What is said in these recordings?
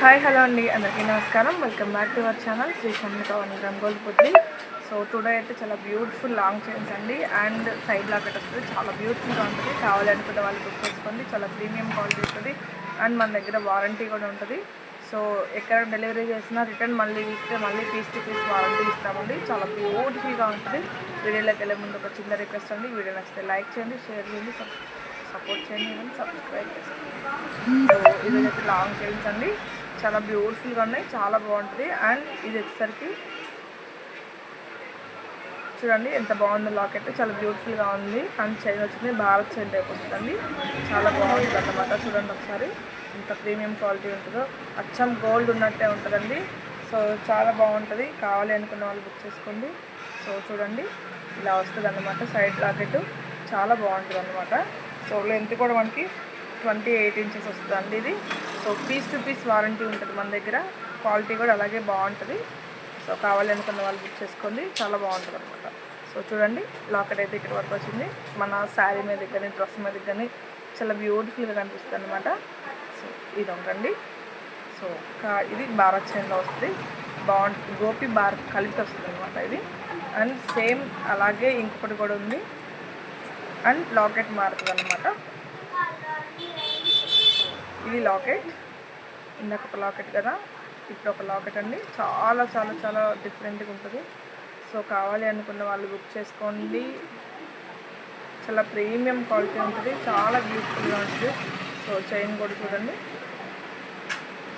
Hi hello అండి. అందరికీ నమస్కారం. Welcome back to our channel Sri Shanmukhavani Rangoli Putti. So today అయితే చాలా బ్యూటిఫుల్ లాంగ్ చైన్స్ అండి. అండ్ సైడ్ లాకెట్ వస్తుంది. చాలా బ్యూటిఫుల్గా ఉంటుంది. కావాలనుకున్న వాళ్ళు బుక్ చేసుకోండి. చాలా ప్రీమియం క్వాలిటీ ఉంటుంది. అండ్ మన దగ్గర వారంటీ కూడా ఉంటుంది. సో ఎక్కడ డెలివరీ చేసినా రిటర్న్ మళ్ళీ ఇస్తే మళ్ళీ పీస్ టు పీస్ వారంటీ ఇస్తామండి. చాలా బ్యూటిఫుల్గా ఉంటుంది. వీడియోలోకి వెళ్ళే ముందు ఒక చిన్న రిక్వెస్ట్ అండి. వీడియో నచ్చితే లైక్ చేయండి షేర్ చేయండి సపోర్ట్ చేయండి సబ్స్క్రైబ్ చేసుకోండి సో ఇది అయితే లాంగ్ చైన్స్ అండి. చాలా బ్యూటిఫుల్గా ఉన్నాయి చాలా బాగుంటుంది. అండ్ ఇది వచ్చేసరికి చూడండి ఎంత బాగుందో లాకెట్. చాలా బ్యూటిఫుల్గా ఉంది. అండ్ చైన్ వచ్చింది భారత్ చైన్ టైప్ వస్తుందండి. చాలా బాగుంటుంది అన్నమాట. చూడండి ఒకసారి ఎంత ప్రీమియం క్వాలిటీ ఉంటుందో. అచ్చం గోల్డ్ ఉన్నట్టే ఉంటుందండి. సో చాలా బాగుంటుంది. కావాలి అనుకున్న వాళ్ళు బుక్ చేసుకోండి. సో చూడండి ఇలా వస్తుంది అన్నమాట సైడ్ లాకెట్. చాలా బాగుంటుంది అన్నమాట. సో లెంత్ కూడా మనకి ట్వంటీ ఎయిట్ ఇంచెస్ వస్తుందండి ఇది. So piece to piece warranty ఉంటుంది మన దగ్గర. క్వాలిటీ కూడా అలాగే బాగుంటుంది. సో కావాలి అనుకున్న వాళ్ళు బుక్ చేసుకోండి. చాలా బాగుంటుంది అనమాట సో చూడండి లాకెట్ అయితే ఇక్కడ వరకు వచ్చింది. మన శారీ మీద కానీ డ్రెస్ మీద కానీ చాలా బ్యూటిఫుల్గా కనిపిస్తుంది అనమాట సో ఇది ఒకటండి సో కా ఇది భారత్ చైన్లో వస్తుంది. బాగుంటుంది గోపి బార్ కలిపి వస్తుంది అనమాట ఇది. అండ్ సేమ్ అలాగే ఇంకొకటి కూడా ఉంది. అండ్ లాకెట్ మారుతుంది అనమాట ఇది లాకెట్. ఇందాక ఒక లాకెట్ కదా? ఇప్పుడు ఒక లాకెట్ అండి. చాలా చాలా చాలా డిఫరెంట్గా ఉంటుంది. సో కావాలి అనుకున్న వాళ్ళు బుక్ చేసుకోండి. చాలా ప్రీమియం క్వాలిటీ ఉంటుంది. చాలా బ్యూటిఫుల్గా ఉంటుంది. సో చైన్ కూడా చూడండి.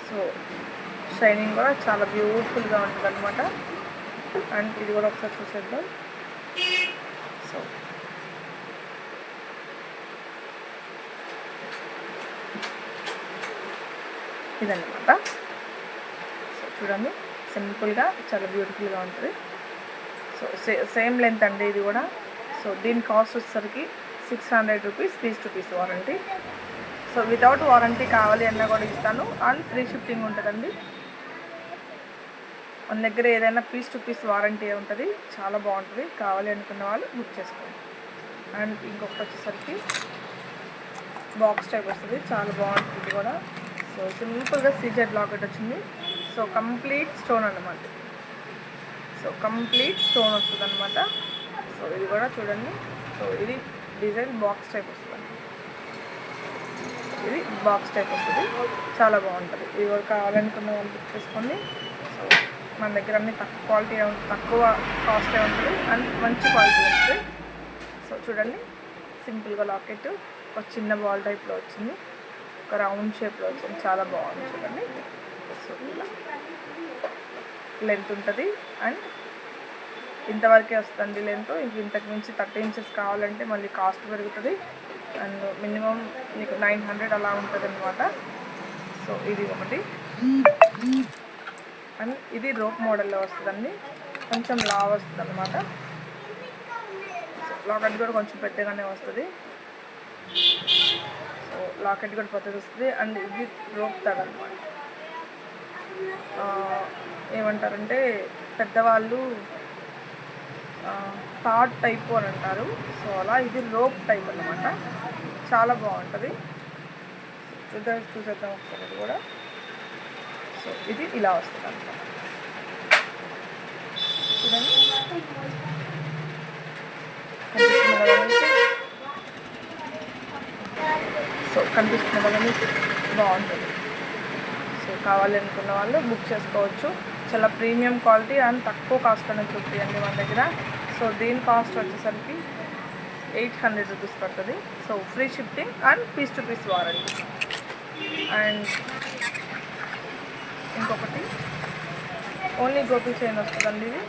సో షైనింగ్ కూడా చాలా బ్యూటిఫుల్గా ఉంటుంది అనమాట అండ్ ఇది కూడా ఒకసారి చూసేద్దాం. సో ఇదన్నమాట. సో చూడండి. సింపుల్గా చాలా బ్యూటిఫుల్గా ఉంటుంది. సో సే సేమ్ లెంత్ అండి ఇది కూడా. సో దీని కాస్ట్ వచ్చేసరికి six hundred rupees piece to piece warranty. So without warranty కావాలి అన్నా కూడా ఇస్తాను. అండ్ ఫ్రీ షిఫ్టింగ్ ఉంటుందండి. మన దగ్గర ఏదైనా పీస్ టు పీస్ వారంటీ ఉంటుంది. చాలా బాగుంటుంది. కావాలి అనుకున్న వాళ్ళు బుక్ చేసుకోండి. అండ్ ఇంకొకటి వచ్చేసరికి బాక్స్ టైప్ వస్తుంది. చాలా బాగుంటుంది ఇది కూడా. సో సింపుల్గా సీజెడ్ లాకెట్ వచ్చింది. సో కంప్లీట్ స్టోన్ అనమాట సో కంప్లీట్ స్టోన్ వస్తుంది అనమాట సో ఇది కూడా చూడండి. సో ఇది డిజైన్ బాక్స్ టైప్ వస్తుంది. ఇది బాక్స్ టైప్ వస్తుంది. చాలా బాగుంటుంది. ఇది కూడా కావాలనుకున్న వాళ్ళు బుక్ చేసుకోండి. సో మన దగ్గర అన్ని తక్కువ క్వాలిటీ తక్కువ కాస్ట్ ఉంటుంది. అండ్ మంచి క్వాలిటీ ఉంటుంది సో చూడండి. సింపుల్గా లాకెట్. ఒక చిన్న బాల్ టైప్లో వచ్చింది. ఒక రౌండ్ షేప్లో వచ్చింది. చాలా బాగుంది చూడండి. సో ఇలా లెంత్ ఉంటుంది. అండ్ ఇంతవరకే వస్తుంది లెంత్. ఇంక ఇంతకు మించి థర్టీ ఇంచెస్ కావాలంటే మళ్ళీ కాస్ట్ పెరుగుతుంది. అండ్ మినిమం మీకు నైన్ హండ్రెడ్ అలా ఉంటుంది అనమాట సో ఇది ఒకటి. అండ్ ఇది రోప్ మోడల్లో వస్తుందండి. కొంచెం లా వస్తుంది అనమాట లాకెట్ కూడా కొంచెం పెద్దగానే వస్తుంది. లాకెట్ కూడా పెద్దది వస్తుంది. అండ్ ఇది రోప్ తాడు అనమాట ఏమంటారంటే పెద్దవాళ్ళు థాట్ టైప్ అని అంటారు. సో అలా ఇది రోప్ టైప్ అనమాట చాలా బాగుంటుంది. చూద్దాం చూసేద్దాం ఒకసారి కూడా. సో ఇది ఇలా వస్తుంది అనమాట చూడండి కనిపిస్తుంది కదా మీకు? సో కనిపిస్తుంది కదా మీకు బాగుంటుంది. సో కావాలనుకున్న వాళ్ళు బుక్ చేసుకోవచ్చు. చాలా ప్రీమియం క్వాలిటీ అండ్ తక్కువ కాస్ట్ అనేది దొరుకుతాయండి మన దగ్గర. సో దీని కాస్ట్ వచ్చేసరికి ఎయిట్ హండ్రెడ్ రూపీస్ పడుతుంది. So free shifting and piece to piece warranty. And ఇంకొకటి ఓన్లీ గోపి చైన్ వస్తుందండి ఇది.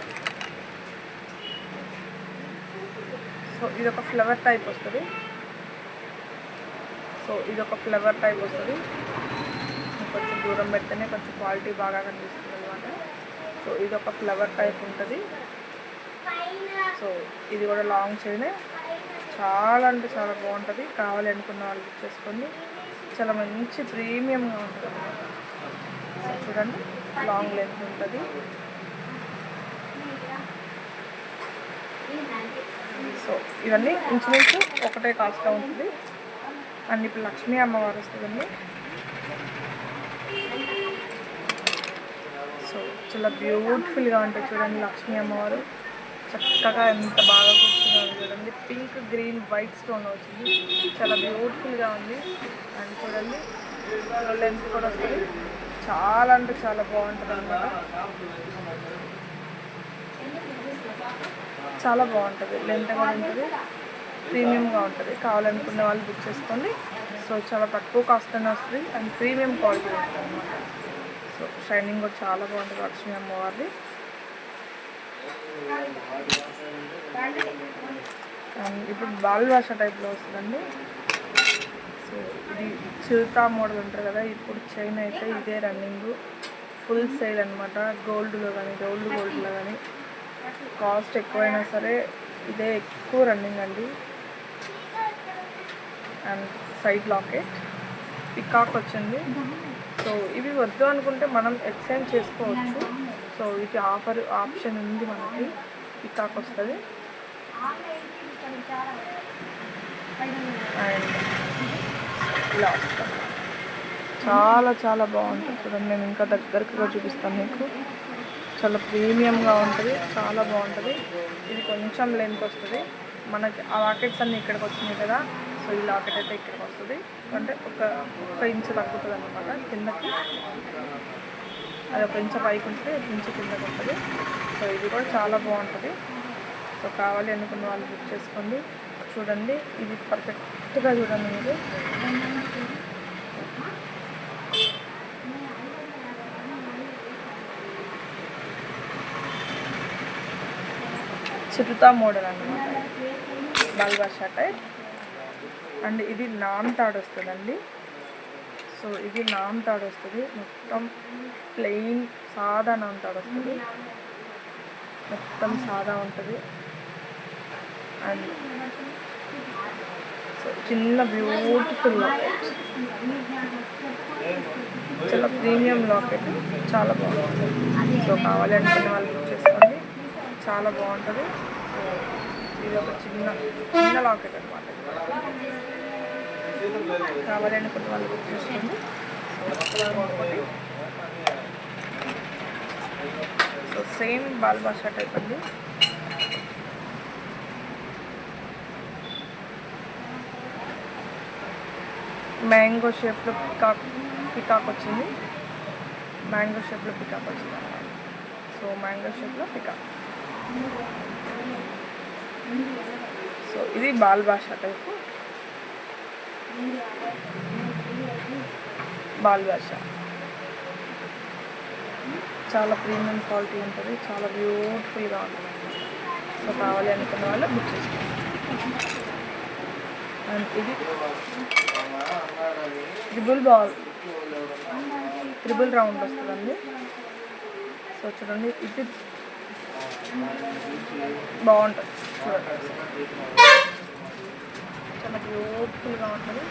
సో ఇది ఒక ఫ్లవర్ టైప్ వస్తుంది. సో ఇది ఒక ఫ్లవర్ టైప్ వస్తుంది. కొంచెం దూరం పెడితేనే కొంచెం క్వాలిటీ బాగా కనిపిస్తుంది అనమాట సో ఇది ఒక ఫ్లవర్ టైప్ ఉంటుంది. సో ఇది కూడా లాంగ్ చైనే చాలా అంటే చాలా బాగుంటుంది. కావాలి అనుకున్న వాళ్ళు బుక్ చేసుకోండి చాలా మంచి ప్రీమియంగా ఉంటుంది అనమాట సో చూడండి లాంగ్ లెంత్ ఉంటుంది. సో ఇవన్నీ ఇంచుమించు ఒకటే కాస్ట్లో ఉంటుంది. అండ్ ఇప్పుడు లక్ష్మీ అమ్మవారు వస్తుందండి. సో చాలా బ్యూటిఫుల్గా ఉంటాయి చూడండి లక్ష్మీ అమ్మవారు. చక్కగా ఎంత బాగా కూర్చున్నారు చూడండి. పింక్ గ్రీన్ వైట్ స్టోన్ వచ్చింది. చాలా బ్యూటిఫుల్గా ఉంది. అండ్ చూడండి లెంత్ కూడా వస్తుంది. చాలా అంటే చాలా బాగుంటుంది అనమాట చాలా బాగుంటుంది. లెంత్ కూడా ఉంటుంది. ప్రీమియంగా ఉంటుంది. కావాలనుకునే వాళ్ళు బుక్ చేసుకోండి. సో చాలా తక్కువ కాస్ట్లోనే వస్తుంది. అండ్ ప్రీమియం క్వాలిటీ ఉంటుంది అనమాట సో షైనింగ్ కూడా చాలా బాగుంటుంది లక్ష్మీ అమ్మవారిది. అండ్ ఇప్పుడు బాల్ భాష టైప్లో వస్తుందండి. సో ఇది చిరుతా మోడల్ ఉంటుంది కదా ఇప్పుడు చైన్ అయితే ఇదే రన్నింగ్. ఫుల్ సేల్ అనమాట గోల్డ్లో కానీ గోల్డ్ గోల్డ్లో కానీ కాస్ట్ ఎక్కువైనా సరే ఇదే ఎక్కువ రన్నింగ్ అండి. And side locket. పికాక్ వచ్చింది. సో ఇవి వద్దు అనుకుంటే మనం ఎక్స్చేంజ్ చేసుకోవచ్చు. సో ఇది ఆఫర్ ఆప్షన్ ఉంది మనకి. పికాక్ వస్తుంది. అండ్ ఇలా చాలా చాలా బాగుంటుంది చూడండి నేను ఇంకా దగ్గరగా చూపిస్తాను మీకు. చాలా ప్రీమియంగా ఉంటుంది. చాలా బాగుంటుంది. ఇది కొంచెం లెంత్ వస్తుంది. మనకి ఆ లాకెట్స్ అన్నీ ఇక్కడికి వచ్చినాయి కదా. సో ఈ లాకెట్ అయితే ఇక్కడికి వస్తుంది. అంటే ఒక ఒక ఇంచు తగ్గుతుంది అనమాట కిందకి. అది ఒక ఇంచు పైకి ఉంటుంది ఒక ఇంచు కిందకి ఉంటుంది. సో ఇది కూడా చాలా బాగుంటుంది. సో కావాలి అనుకున్న వాళ్ళు బుక్ చేసుకోండి. చూడండి ఇది పర్ఫెక్ట్గా చూడండి మీరు. చిరుతా మోడల్ అనమాట బాల్బాషా టైప్. అండ్ ఇది లామ్ తాడు వస్తుందండి. సో ఇది లామ్ తాడు వస్తుంది. మొత్తం ప్లెయిన్ సాదా నామ్ తాడు వస్తుంది. మొత్తం సాదా ఉంటుంది. అండ్ సో చిన్న బ్యూటిఫుల్ లాకెట్ చాలా ప్రీమియం లాకెట్ చాలా బాగుంటుంది. సో కావాలి అనుకున్న వాళ్ళు చేసుకోండి చాలా బాగుంటుంది. సో ఇది ఒక చిన్న చిన్న లాకెట్ అనమాట కావాలి అనుకున్న వాళ్ళు బుక్ చేసుకోండి సో సేమ్ బాల్ బాషా టైప్ అండి మ్యాంగో షేప్లో పికాక్ పికాక్ వచ్చింది. మ్యాంగో షేప్లో పికాక్ వచ్చింది. సో మ్యాంగో షేప్లో పికాక్. సో ఇది బాల్ భాష టైపు. బాల్ భాష. చాలా ప్రీమియం క్వాలిటీ ఉంటుంది. చాలా బ్యూటిఫుల్గా ఉంటుంది సో కావాలి అనుకున్న వాళ్ళు బుక్ చేసుకోండి. అండ్ ఇది ట్రిబుల్ బాల్. ట్రిబుల్ రౌండ్ వస్తుందండి. సో చూడండి ఇది బాగుంటుంది. చూడండి చాలా బ్యూటిఫుల్గా ఉంటుంది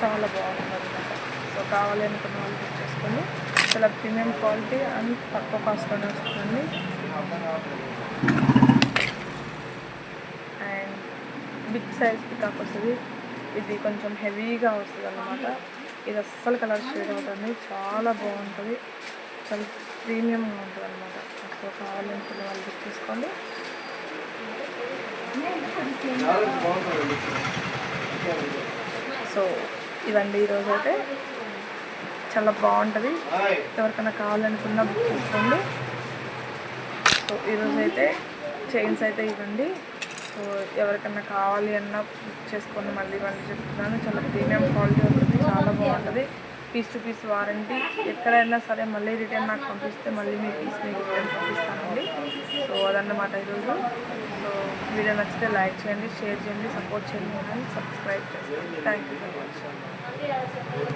చాలా బాగుంటుంది. అనమాట సో కావాలి అనుకున్న వాళ్ళు బుక్ చేసుకోండి చాలా ప్రీమియం క్వాలిటీ అండ్ తక్కువ కాస్ట్లోనే వస్తుంది అండ్ బిగ్ సైజ్ పికాక్ వస్తుంది. ఇది కొంచెం హెవీగా వస్తుంది అన్నమాట. ఇది అస్సలు కలర్ షేడ్ అవుతుంది. చాలా బాగుంటుంది. చాలా ప్రీమియంగా ఉంటుంది అనమాట సో కావాలనుకున్న వాళ్ళు బుక్ చేసుకోండి సో ఇవండి ఈరోజు అయితే. చాలా బాగుంటుంది. ఎవరికైనా కావాలనుకున్నా బుక్ చేసుకోండి. ఈరోజు అయితే చైన్స్ అయితే ఇవ్వండి. సో ఎవరికైనా కావాలి అన్నా బుక్ చేసుకోండి మళ్ళీ మళ్ళీ చెప్తున్నాను. చాలా ప్రీమియం క్వాలిటీ ఉంటుంది చాలా బాగుంటుంది. Piece to piece warranty. ఎక్కడైనా సరే మళ్ళీ రిటర్న్ నాకు పంపిస్తే మళ్ళీ మీ పీస్ మీకు రిటర్న్ పంపిస్తానండి. సో అదన్నమాట ఈరోజు. సో వీడియో నచ్చితే లైక్ చేయండి షేర్ చేయండి సపోర్ట్ చేయండి సబ్స్క్రైబ్ చేయండి. Thank you so much